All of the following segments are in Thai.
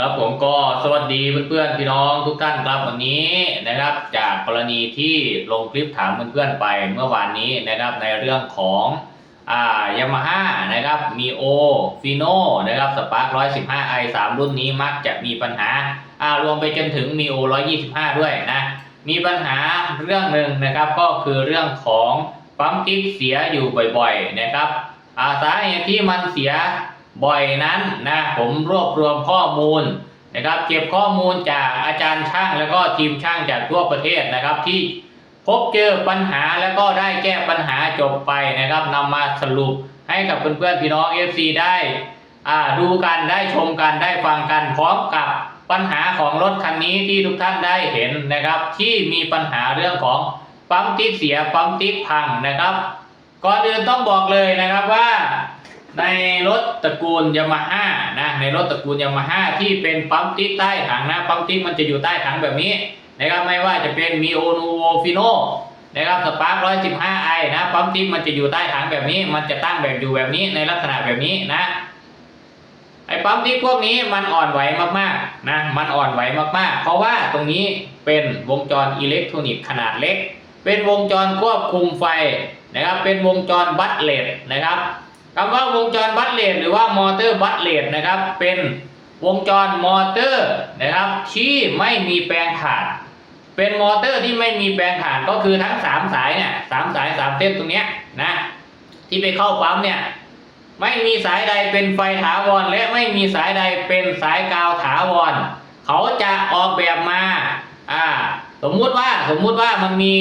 ครับผมก็สวัสดีเพื่อนๆพี่น้องทุกท่านครับวันนี้นะครับ จากกรณีที่ลงคลิปถามเพื่อนๆไปเมื่อวานนี้นะครับในเรื่องของอ่ายามาฮ่านะครับมีโอฟิโนนะครับสปาร์ค115 i 3รุ่นนี้มักจะมีปัญหาอ่ารวมไปจนถึงมีโอ125ด้วยนะมีปัญหาเรื่องหนึ่งนะครับก็คือเรื่องของปั๊มติ๊กเสียอยู่บ่อยๆนะครับอาสาเหตุที่มันเสีย บ่อยนั้นนะผมรวบรวมข้อมูลนะครับเก็บข้อมูลจากอาจารย์ช่างแล้วก็ทีมช่างจากทั่วประเทศนะครับที่พบเจอปัญหาแล้วก็ได้แก้ปัญหาจบไปนะครับนำมาสรุปให้กับเพื่อนๆพี่น้อง FC ได้อ่าดูกันได้ชมกันได้ฟังกันพร้อมกับปัญหาของรถคันนี้ที่ทุกท่านได้เห็นนะครับ ที่มีปัญหาเรื่องของปั๊มติ๊กเสียปั๊มติ๊กพังนะครับ ก่อนอื่นต้องบอกเลยนะครับว่า ในรถตระกูลยามาฮ่านะในรถตระกูลยามาฮ่าที่เป็นปั๊มติ๊กใต้ถังนะปั๊มติ๊กมันจะอยู่ใต้ถังแบบนี้นะครับไม่ว่าจะเป็นมีโอนูโวฟิโนนะครับสปาร์คร้อยสิบห้าไอนะปั๊มติ๊กมันจะอยู่ใต้ถังแบบนี้ มันจะตั้งแบบอยู่แบบนี้ในลักษณะแบบนี้นะไอ้ปั๊มติ๊กพวกนี้มันอ่อนไหวมากๆนะมันอ่อนไหวมากๆ เพราะว่าตรงนี้เป็นวงจรอิเล็กทรอนิกส์ขนาดเล็ก เป็นวงจรควบคุมไฟนะครับเป็นวงจรบัตเลดนะครับ คำว่าวงจรบัตเลดหรือว่ามอเตอร์บัตเลดนะครับ เป็นวงจรมอเตอร์นะครับที่ไม่มีแปลงถ่านเป็นมอเตอร์ที่ไม่มีแปลงถ่านก็คือทั้งสามสายเนี่ยสามสายสามเส้นตรงเนี้ยนะที่ไปเข้าปั๊มเนี่ยไม่มีสายใดเป็นไฟถาวร และไม่มีสายใดเป็นสายกาวถาวร เขาจะออกแบบมาอ่าสมมุติว่าสมมุติว่ามันมี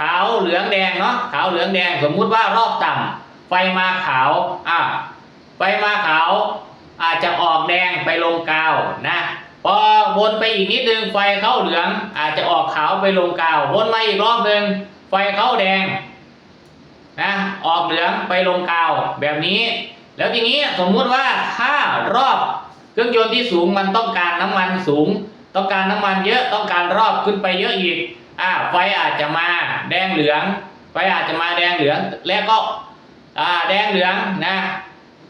ขาวเหลืองแดงเนาะขาวเหลืองแดง สมมุติว่ารอบต่ำ ไฟมาขาวอ่าไฟมาขาว อาจจะออกแดงไปลงกาวนะพอวนไปอีกนิดนึงไฟเข้าเหลือง อาจจะออกขาวไปลงกาว วนมาอีกรอบหนึ่งไฟเข้าแดงนะออกเหลืองไปลงกาวแบบนี้ แล้วทีนี้สมมุติว่าถ้ารอบเครื่องยนต์ที่สูงมันต้องการน้ำมันสูง ต้องการน้ำมันเยอะต้องการรอบขึ้นไปเยอะอีกอ่าไฟอาจจะมาแดงเหลืองไฟอาจจะมาแดงเหลืองแล้วก็ อ่าแดงเหลืองนะ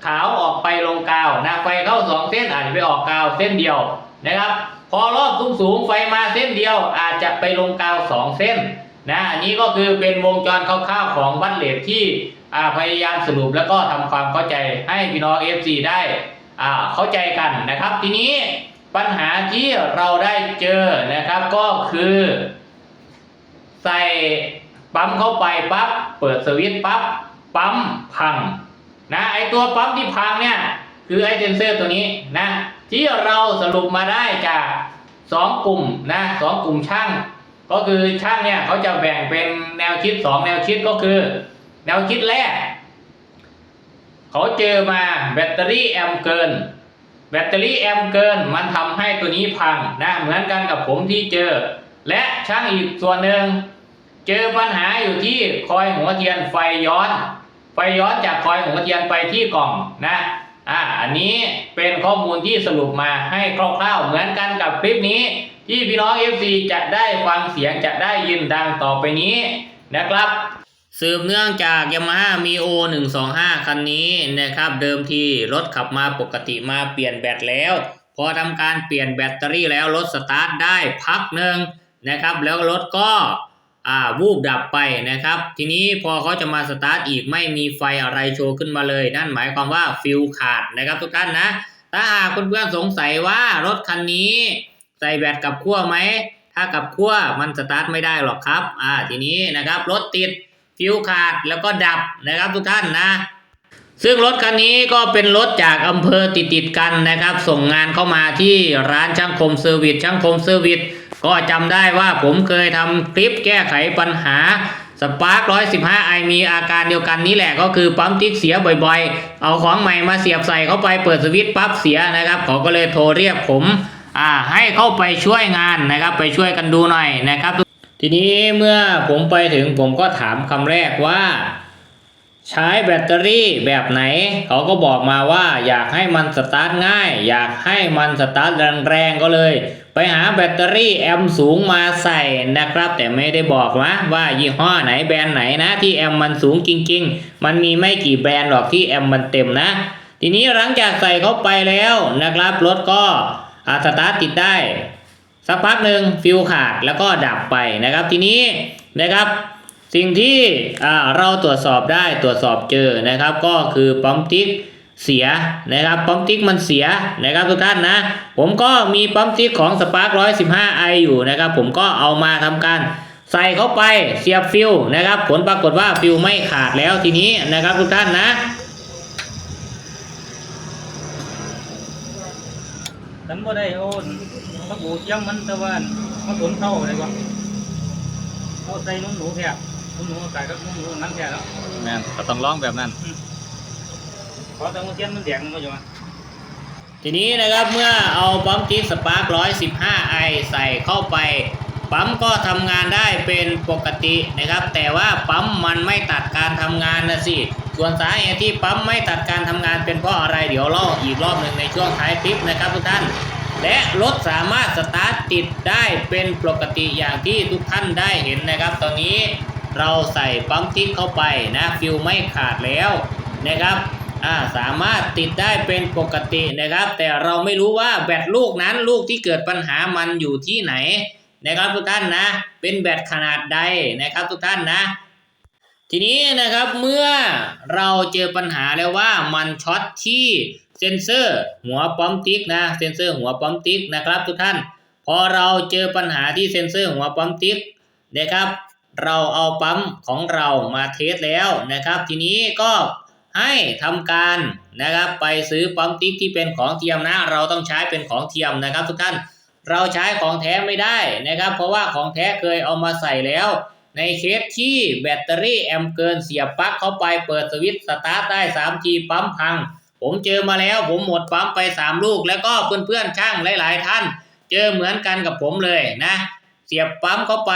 ขาวออกไปลงกาวนะไฟเข้าสองเส้นอาจจะไปออกกาวเส้นเดียวนะครับ พอรอบสูงสูงไฟมาเส้นเดียว อาจจะไปลงกาวสองเส้นนะอันนี้ก็คือเป็นวงจรคร่าวๆของบัตเลทที่พยายามสรุปแล้วก็ทำความเข้าใจให้พี่น้อง FC ได้อ่าเข้าใจกันนะครับ ทีนี้ปัญหาที่เราได้เจอนะครับก็คือ ใส่ปั๊มเข้าไปปั๊บเปิดสวิตช์ปั๊บ ปั๊มพังนะไอตัวปั๊มที่พังเนี่ยคือไอเซนเซอร์ตัวนี้นะที่เราสรุปมาได้จากสองกลุ่มนะสองกลุ่มช่าง ก็คือช่างเนี่ยเขาจะแบ่งเป็นแนวคิดสองแนวคิดก็คือ แนวคิดแรกเขาเจอมาแบตเตอรี่แอมเกิน แบตเตอรี่แอมเกินมันทำให้ตัวนี้พังนะเหมือนกันกับผมที่เจอ และช่างอีกส่วนหนึ่งเจอปัญหาอยู่ที่คอยหัวเทียนไฟย้อน ไฟย้อนจากคอยหัวเทียนไปที่กล่องนะอ่าอันนี้เป็นข้อมูลที่สรุปมาให้คร่าวๆเหมือนกันกับคลิปนี้ ที่พี่น้อง FC จะได้ฟังเสียงจะได้ยินดังต่อไปนี้นะครับสืบเนื่องจาก Yamaha Mio 125 คันนี้นะครับ เดิมทีรถขับมาปกติมาเปลี่ยนแบตแล้ว พอทำการเปลี่ยนแบตเตอรี่แล้วรถสตาร์ทได้พักหนึ่งนะครับ แล้วรถก็ อ่าวูบดับไปนะครับ ทีนี้พอเขาจะมาสตาร์ทอีกไม่มีไฟอะไรโชว์ขึ้นมาเลย นั่นหมายความว่าฟิลขาดนะครับทุกท่านนะ ถ้าหากเพื่อนๆสงสัยว่ารถคันนี้ ใส่แบตกับขั้วไหม ถ้ากับขั้วมันสตาร์ทไม่ได้หรอกครับ อ่าทีนี้นะครับรถติดฟิวขาดแล้วก็ดับนะครับทุกท่านนะซึ่งรถคันนี้ก็เป็นรถจากอำเภอติดติดกันนะครับ ส่งงานเข้ามาที่ร้านช่างคมเซอร์วิสช่างคมเซอร์วิส ก็จำได้ว่าผมเคยทำคลิปแก้ไขปัญหาสปาร์ค115ไอมีอาการเดียวกันนี้แหละก็คือปั๊มติ๊กเสียบ่อยๆ เอาของใหม่มาเสียบใส่เข้าไปเปิดสวิตช์ปั๊บเสียนะครับเขาก็เลยโทรเรียกผมอ่าให้เข้าไปช่วยงานนะครับ ไปช่วยกันดูหน่อยนะครับ ทีนี้เมื่อผมไปถึงผมก็ถามคำแรกว่า ใช้แบตเตอรี่แบบไหน เขาก็บอกมาว่าอยากให้มันสตาร์ทง่าย อยากให้มันสตาร์ทแรงๆก็เลย ไปหาแบตเตอรี่แอมสูงมาใส่นะครับ แต่ไม่ได้บอกนะว่ายี่ห้อไหนแบรนด์ไหนนะ ที่แอมมันสูงจริง ๆ มันมีไม่กี่แบรนด์หรอกที่แอมมันเต็มนะ ทีนี้หลังจากใส่เข้าไปแล้วนะครับรถก็อาสตาร์ทติดได้ สักพักหนึ่งฟิวขาดแล้วก็ดับไปนะครับ ทีนี้นะครับ สิ่งที่เราตรวจสอบได้ตรวจสอบเจอนะครับ ก็คือปั๊มติ๊กเสียนะครับปั๊มติ๊กมันเสียนะครับทุกท่านนะ ผมก็มีปั๊มติ๊กของ Spark 115 i อยู่นะครับ ผมก็เอามาทำการใส่เข้าไปเสียบฟิวนะครับ ผลปรากฏว่าฟิวไม่ขาดแล้วทีนี้นะครับทุกท่านนะฉันบ่ได้โอนพระบูเจียมมันต่ว่ามันผลเข้าอะไรวะเอาใส่นุ่มหนูแท้ นุ่มหนูใส่กับนุ่มหนูนั้นแท้แล้วแม่นก็ต้องร้องแบบนั้นขอแต่หัวเจียนมันแดงมันก็อยู่มาทีนี้นะครับเมื่อเอาปั๊มติ๊กสปาร์ค115 i ใส่เข้าไปปั๊มก็ทำงานได้เป็นปกตินะครับ แต่ว่าปั๊มมันไม่ตัดการทำงานนะสิส่วนสาเหตุที่ปั๊มไม่ตัดการทำงานเป็นเพราะอะไรเดี๋ยวเล่าอีกรอบหนึ่งในช่วงท้ายคลิปนะครับทุกท่าน และรถสามารถสตาร์ทติดได้เป็นปกติอย่างที่ทุกท่านได้เห็นนะครับ ตอนนี้ เราใส่ปั๊มติ๊กเข้าไปนะฟิวไม่ขาดแล้วนะครับาสามารถติดได้เป็นปกตินะครับ แต่เราไม่รู้ว่าแบตลูกนั้นลูกที่เกิดปัญหามันอยู่ที่ไหนนะครับทุกท่านนะ เป็นแบตขนาดใดนะครับทุกท่านนะ ทีนี้นะครับเมื่อเราเจอปัญหาแล้วว่ามันช็อตที่เซ็นเซอร์หัวปั๊มติ๊กนะเซ็นเซอร์หัวปั๊มติ๊กนะครับทุกท่าน พอเราเจอปัญหาที่เซ็นเซอร์หัวปั๊มติ๊กนะครับ เราเอาปั๊มของเรามาเทสแล้วนะครับ ทีนี้ก็ให้ทำการนะครับไปซื้อปั๊มติ๊กที่เป็นของเทียมนะ เราต้องใช้เป็นของเทียมนะครับ ทุกท่านเราใช้ของแท้ไม่ได้นะครับ เพราะว่าของแท้เคยเอามาใส่แล้ว ในเคสที่แบตเตอรี่แอมเกินเสียบปลั๊กเข้าไปเปิดสวิตช์สตาร์ทได้ 3G ปั๊มพัง ผมเจอมาแล้วผมหมดปั๊มไป 3 ลูก แล้วก็เพื่อนๆช่างหลาย ๆ ท่าน เจอเหมือนกันกับผมเลยนะ เสียบปั๊มเข้าไป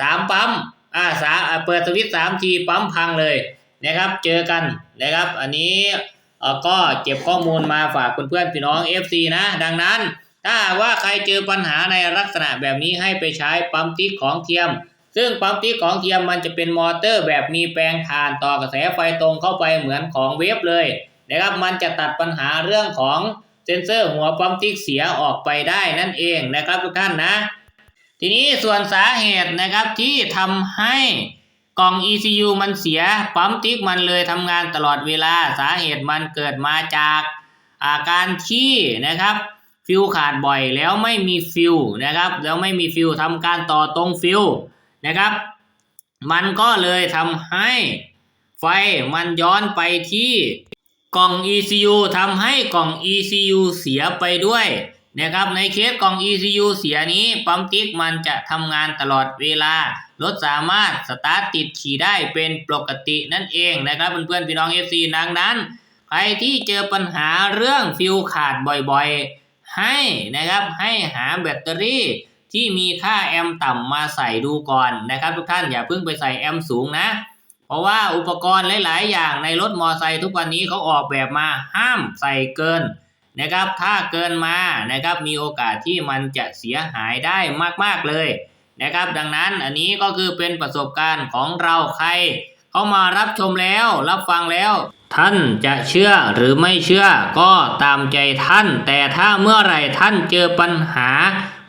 3ปั๊มอ่าสาเปิดสวิตช์ 3G ปั๊มพังเลยนะครับ เจอกันนะครับ อันนี้ก็เก็บข้อมูลมาฝากเพื่อนๆพี่น้อง FC นะ ดังนั้น ถ้าว่าใครเจอปัญหาในลักษณะแบบนี้ให้ไปใช้ปั๊มติ๊กของเทียม ซึ่งปั๊มติ๊กของเทียมมันจะเป็นมอเตอร์แบบมีแปลงถ่านต่อกระแสไฟตรงเข้าไปเหมือนของเวฟเลยนะครับมันจะตัดปัญหาเรื่องของเซ็นเซอร์หัวปั๊มติ๊กเสียออกไปได้นั่นเองนะครับทุกท่านนะ ทีนี้ส่วนสาเหตุนะครับที่ทำให้กล่อง ECU มันเสียปั๊มติ๊กมันเลยทำงานตลอดเวลาสาเหตุมันเกิดมาจากอาการที่นะครับฟิวขาดบ่อยแล้วไม่มีฟิวนะครับ แล้วไม่มีฟิวทำการต่อตรงฟิวนะครับ มันก็เลยทำให้ไฟมันย้อนไปที่กล่อง ECU ทำให้กล่อง ECU เสียไปด้วย นะครับในเคสกล่อง ECU เสียนี้ปั๊มติ๊กมันจะทำงานตลอดเวลารถสามารถสตาร์ทติดขี่ได้เป็นปกตินั่นเองนะครับเพื่อนๆพี่น้อง FC ดังนั้น ใครที่เจอปัญหาเรื่องฟิวขาดบ่อยๆ ให้นะครับให้หาแบตเตอรี่ที่มีค่าแอมป์ต่ำมาใส่ดูก่อนนะครับ ทุกท่านอย่าเพิ่งไปใส่แอมป์สูงนะ เพราะว่าอุปกรณ์หลาย ๆ อย่างในรถมอไซค์ทุกวันนี้เขาออกแบบมาห้ามใส่เกิน นะครับ ถ้าเกินมานะครับมีโอกาสที่มันจะเสียหายได้มากๆเลยนะครับ ดังนั้นอันนี้ก็คือเป็นประสบการณ์ของเราใคร เข้ามารับชมแล้วรับฟังแล้ว ท่านจะเชื่อหรือไม่เชื่อก็ตามใจท่าน แต่ถ้าเมื่อไหร่ท่านเจอปัญหา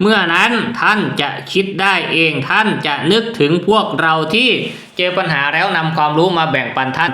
เมื่อนั้นท่านจะคิดได้เองท่านจะนึกถึงพวกเราที่เจอปัญหาแล้วนำความรู้มาแบ่งปันท่าน